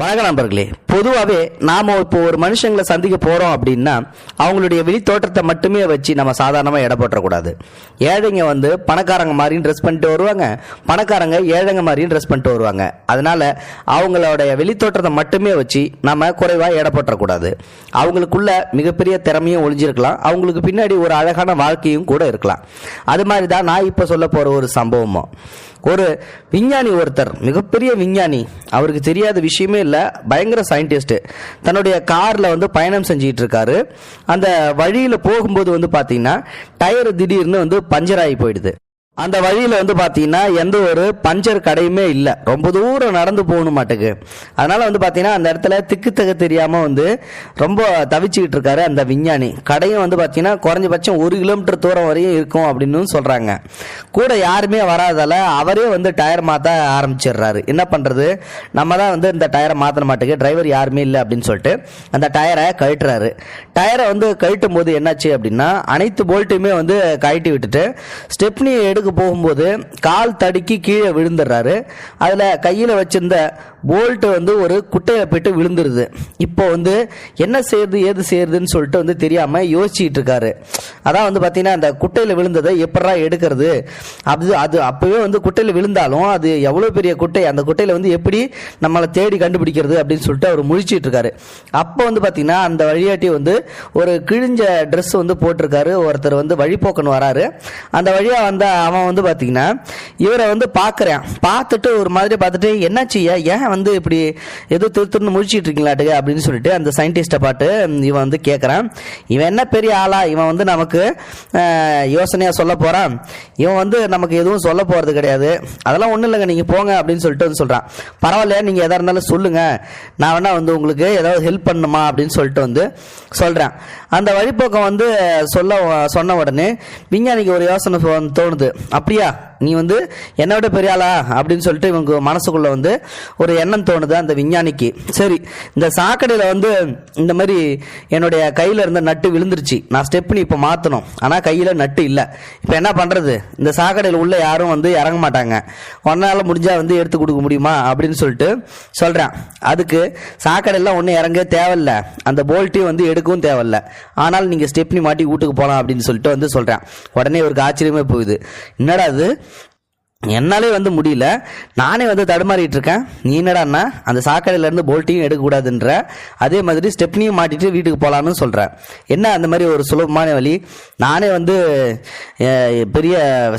வணக்க நண்பர்களே. பொதுவாகவே நாம் இப்போ ஒரு மனுஷங்களை சந்திக்க போகிறோம் அப்படின்னா அவங்களுடைய வெளி தோற்றத்தை மட்டுமே வச்சு நம்ம சாதாரணமாக எடை ஏழைங்க வந்து பணக்காரங்க மாதிரியும் ட்ரெஸ் பண்ணிட்டு வருவாங்க பணக்காரங்க ஏழைங்க மாதிரியும் ட்ரெஸ் பண்ணிட்டு வருவாங்க. அதனால் அவங்களுடைய வெளி தோற்றத்தை மட்டுமே வச்சு நம்ம குறைவாக எடை அவங்களுக்குள்ள மிகப்பெரிய திறமையும் ஒழிஞ்சிருக்கலாம் அவங்களுக்கு பின்னாடி ஒரு அழகான வாழ்க்கையும் கூட இருக்கலாம். அது மாதிரி தான் நான் இப்போ சொல்ல போகிற ஒரு சம்பவமும். ஒரு விஞ்ஞானி ஒருத்தர் மிகப்பெரிய விஞ்ஞானி. அவருக்கு தெரியாத விஷயமே இல்லை. பயங்கர சயின்டிஸ்ட்டு தன்னுடைய காரில் வந்து பயணம் செஞ்சுக்கிட்டு இருக்காரு அந்த வழியில் போகும்போது வந்து பார்த்தீங்கன்னா டயர் திடீர்னு வந்து பஞ்சர் ஆகி போயிடுது. அந்த வழியில் வந்து பார்த்தீங்கன்னா எந்த ஒரு பஞ்சர் கடையுமே இல்லை. ரொம்ப தூரம் நடந்து போகணும் மாட்டுக்கு. அதனால் வந்து பார்த்தீங்கன்னா அந்த இடத்துல திக்கு தக தெரியாமல் வந்து ரொம்ப தவிச்சுக்கிட்டு இருக்காரு அந்த விஞ்ஞானி. கடையும் வந்து பார்த்தீங்கன்னா குறைஞ்சபட்சம் ஒரு கிலோமீட்டர் தூரம் வரையும் இருக்கும் அப்படின்னு சொல்கிறாங்க கூட யாருமே வராதால அவரே வந்து டயர் மாற்ற ஆரம்பிச்சிடுறாரு. என்ன பண்ணுறது நம்ம தான் வந்து இந்த டயரை மாற்றின மாட்டுக்கு. டிரைவர் யாருமே இல்லை அப்படின்னு சொல்லிட்டு அந்த டயரை கழட்டுறாரு. டயரை வந்து கழட்டும் போது என்னாச்சு அப்படின்னா அனைத்து போல்ட்டுமே வந்து கழட்டி விட்டுட்டு ஸ்டெப்னி எடுக்க போகும்போது கால் தடுக்கி கீழே விழுந்துடுறாரு. அதில் கையில் வச்சிருந்த போல்ட் வந்து ஒரு குட்டையில் போயிட்டு விழுந்துருது. இப்போ வந்து என்ன செய்யுது ஏது செய்யுதுன்னு சொல்லிட்டு வந்து தெரியாமல் யோசிச்சுட்டு இருக்காரு. அதான் வந்து பார்த்தீங்கன்னா அந்த குட்டையில் விழுந்ததை எப்படா எடுக்கிறது? அது அது அப்போவே வந்து குட்டையில் விழுந்தாலும் அது எவ்வளோ பெரிய குட்டை அந்த குட்டையில் வந்து எப்படி நம்மளை தேடி கண்டுபிடிக்கிறது அப்படின்னு சொல்லிட்டு அவர் முழிச்சிட்டு இருக்காரு. அப்போ வந்து பார்த்தீங்கன்னா அந்த வழியாட்டி வந்து ஒரு கிழிஞ்ச ட்ரெஸ் வந்து போட்டிருக்காரு. ஒருத்தர் வந்து வழிபோக்கன் வராரு. அந்த வழியாக வந்த அவன் வந்து பார்த்தீங்கன்னா இவரை வந்து பார்க்குறேன் பார்த்துட்டு ஒரு மாதிரி பார்த்துட்டு என்னாச்சியா ஏன் வந்து இப்படி ஏதோ திருத்துன்னு முடிச்சிட்டு இருக்கீங்களாட்டுக்கு? அப்படின்னு சொல்லிட்டு அந்த சயின்டிஸ்ட்டை பாட்டு இவன் வந்து கேட்குறான் இவன் என்ன பெரிய ஆளா? இவன் வந்து நமக்கு யோசனையாக சொல்ல போகிறான் இவன் வந்து நமக்கு எதுவும் சொல்ல போகிறது கிடையாது. அதெல்லாம் ஒன்றும் இல்லைங்க. நீங்கள் போங்க அப்படின்னு சொல்லிட்டு வந்து சொல்கிறான் பரவாயில்ல நீங்கள் எதாக இருந்தாலும் சொல்லுங்கள் நான் வேணால் வந்து உங்களுக்கு ஏதாவது ஹெல்ப் பண்ணுமா? அப்படின்னு சொல்லிட்டு வந்து சொல்கிறேன் அந்த வழிப்போக்கம் வந்து சொல்ல சொன்ன உடனே விஞ்ஞானிக்கு ஒரு யோசனை தோணுது. அப்படியா? நீ வந்து என்னை விட பெரிய ஆளா? அப்படின்னு சொல்லிட்டு இவங்க மனசுக்குள்ள வந்து ஒரு எண்ணம் தோணுது அந்த விஞ்ஞானிக்கு. சரி இந்த சாக்கடையில் வந்து இந்த மாதிரி என்னுடைய கையில் இருந்த நட்டு விழுந்துருச்சு. நான் ஸ்டெப்னி இப்போ மாற்றணும் ஆனால் கையில் நட்டு இல்லை. இப்போ என்ன பண்ணுறது இந்த சாக்கடையில் உள்ள யாரும் வந்து இறங்க மாட்டாங்க. ஒன்றால் முடிஞ்சால் வந்து எடுத்து கொடுக்க முடியுமா? அப்படின்னு சொல்லிட்டு சொல்கிறேன் அதுக்கு சாக்கடையெல்லாம் ஒன்றும் இறங்க தேவையில்ல. அந்த போல்ட்டையும் வந்து எடுக்கவும் தேவையில்ல. ஆனால் நீங்கள் ஸ்டெப்னி மாட்டி வீட்டுக்கு போகலாம் அப்படின்னு சொல்லிட்டு வந்து சொல்கிறேன் உடனே இவருக்கு ஆச்சரியமே போகுது. என்னடா அது என்னாலே வந்து முடியல. நானே வந்து தடுமாறிட்டு இருக்கேன் நீ என்னடான்னா அந்த சாக்கடையிலேருந்து போல்ட்டையும் எடுக்கக்கூடாதுன்ற அதே மாதிரி ஸ்டெப்னியும் மாட்டிட்டு வீட்டுக்கு போகலான்னு சொல்கிறேன் என்ன அந்த மாதிரி ஒரு சுலபமான வழி? நானே வந்து பெரிய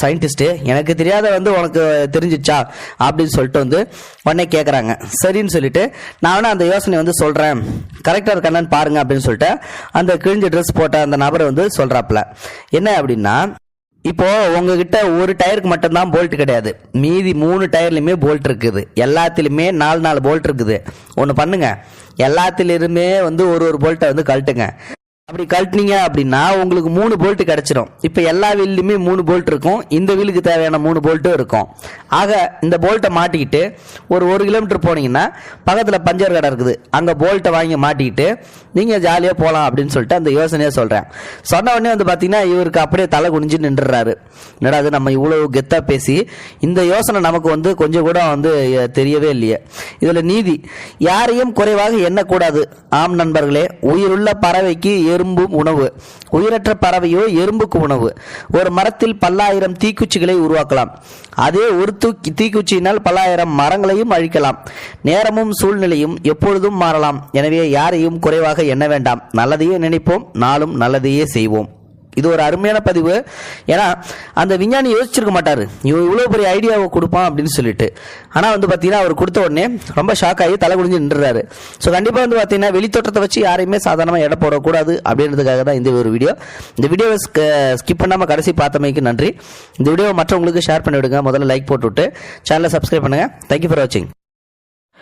சயின்டிஸ்ட்டு எனக்கு தெரியாத வந்து உனக்கு தெரிஞ்சிச்சா? அப்படின்னு சொல்லிட்டு வந்து உடனே கேட்குறாங்க சரின்னு சொல்லிட்டு நான் வேணா அந்த யோசனை வந்து சொல்கிறேன் கரெக்டாக இருக்கானான்னு பாருங்க அப்படின்னு சொல்லிட்டு அந்த கிழிஞ்ச ட்ரெஸ் போட்ட அந்த நபரை வந்து சொல்கிறாப்புல என்ன அப்படின்னா இப்போ உங்ககிட்ட ஒரு டயருக்கு மட்டும்தான் போல்ட் கிடையாது. மீதி மூணு டயர்லையுமே போல்ட் இருக்குது. எல்லாத்துலேயுமே நாலு நாலு போல்ட் இருக்குது. ஒன்று பண்ணுங்க. எல்லாத்துலேருமே வந்து ஒரு ஒரு போல்ட்டை வந்து கழட்டுங்க. அப்படி கழட்டினீங்க அப்படின்னா உங்களுக்கு மூணு போல்ட் கிடச்சிரும். இப்போ எல்லா வீல்லையுமே மூணு போல்ட் இருக்கும். இந்த வீலுக்கு தேவையான மூணு போல்ட்டும் இருக்கும். ஆக இந்த போல்ட்டை மாட்டிக்கிட்டு ஒரு ஒரு கிலோமீட்டர் போனீங்கன்னா பக்கத்தில் பஞ்சர் கடை இருக்குது. அங்கே போல்ட்டை வாங்கி மாட்டிக்கிட்டு நீங்கள் ஜாலியாக போகலாம் அப்படின்னு சொல்லிட்டு அந்த யோசனையை சொல்கிறேன் சொன்ன உடனே வந்து பார்த்தீங்கன்னா இவருக்கு அப்படியே தலை குனிஞ்சு நின்றுறாரு என்னடா அது நம்ம இவ்வளோ கெத்தாக பேசி இந்த யோசனை நமக்கு வந்து கொஞ்சம் கூட வந்து தெரியவே இல்லையே. இதில் நீதி யாரையும் குறைவாக எண்ணக்கூடாது. ஆம் நண்பர்களே உயிருள்ள பறவைக்கு எறும்பும் உணவு. உயிரற்ற பறவையோ எறும்புக்கு உணவு. ஒரு மரத்தில் பல்லாயிரம் தீக்குச்சிகளை உருவாக்கலாம். அதே ஒரு தூக்கி தீக்குச்சியினால் பல்லாயிரம் மரங்களையும் அழிக்கலாம். நேரமும் சூழ்நிலையும் எப்பொழுதும் மாறலாம். எனவே யாரையும் குறைவாக எண்ண வேண்டாம். நல்லதையே நினைப்போம் நாளும் நல்லதையே செய்வோம். இது ஒரு அருமையான பதிவு. ஏன்னா அந்த விஞ்ஞானி யோசிச்சிருக்க மாட்டார். இவன் இவ்வளோ பெரிய ஐடியாவை கொடுப்பான் அப்படின்னு சொல்லிட்டு. ஆனால் வந்து பார்த்தீங்கன்னா அவர் கொடுத்த உடனே ரொம்ப ஷாக் ஆகி தலை குடிஞ்சு நின்றுறாரு. ஸோ கண்டிப்பாக வந்து பார்த்தீங்கன்னா வெளித்தோட்டத்தை வச்சு யாரையுமே சாதாரணமாக எடை போடக்கூடாது அப்படின்றதுக்காக தான் இந்த ஒரு வீடியோ இந்த வீடியோவை ஸ்கிப் பண்ணாமல் கடைசி பார்த்தமைக்கு நன்றி. இந்த வீடியோவை மற்றவங்களுக்கு ஷேர் பண்ணிவிடுங்க. முதல்ல லைக் போட்டுவிட்டு சேனலை சப்ஸ்கிரைப் பண்ணுங்கள் தேங்க்யூ ஃபார் வாட்சிங்